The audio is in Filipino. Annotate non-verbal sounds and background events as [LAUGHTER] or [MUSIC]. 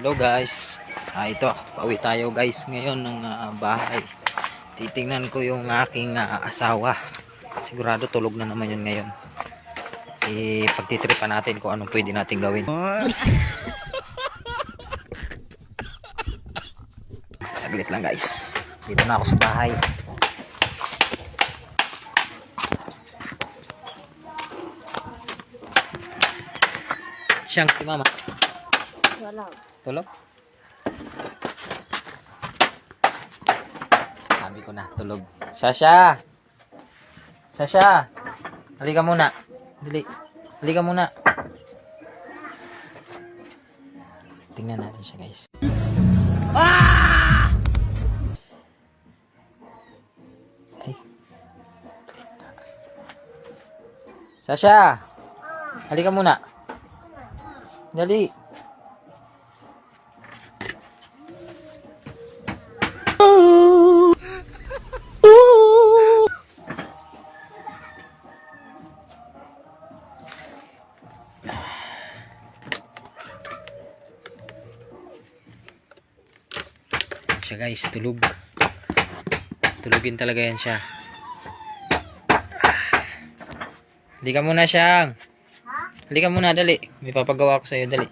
Hello guys. Ah, ito, pauwi tayo guys ngayon ng ah, bahay. Titingnan ko yung aking ah, asawa. Sigurado tulog na naman yun ngayon. Eh, pagtitripan natin kung anong pwede natin gawin. [LAUGHS] Saglit lang guys. Dito na ako sa bahay. Siyang si mama. Wala. Tulog? Sabi ko na, tulog. Sasha! Sasha! Halika muna. Dali. Halika muna. Tingnan natin siya, guys. Ay. Sasha! Halika muna. Dali. Siya guys, tulog. Tulugin talaga yan siya. Halika muna siyang. Halika muna, dali. May papagawa ko sa'yo, dali.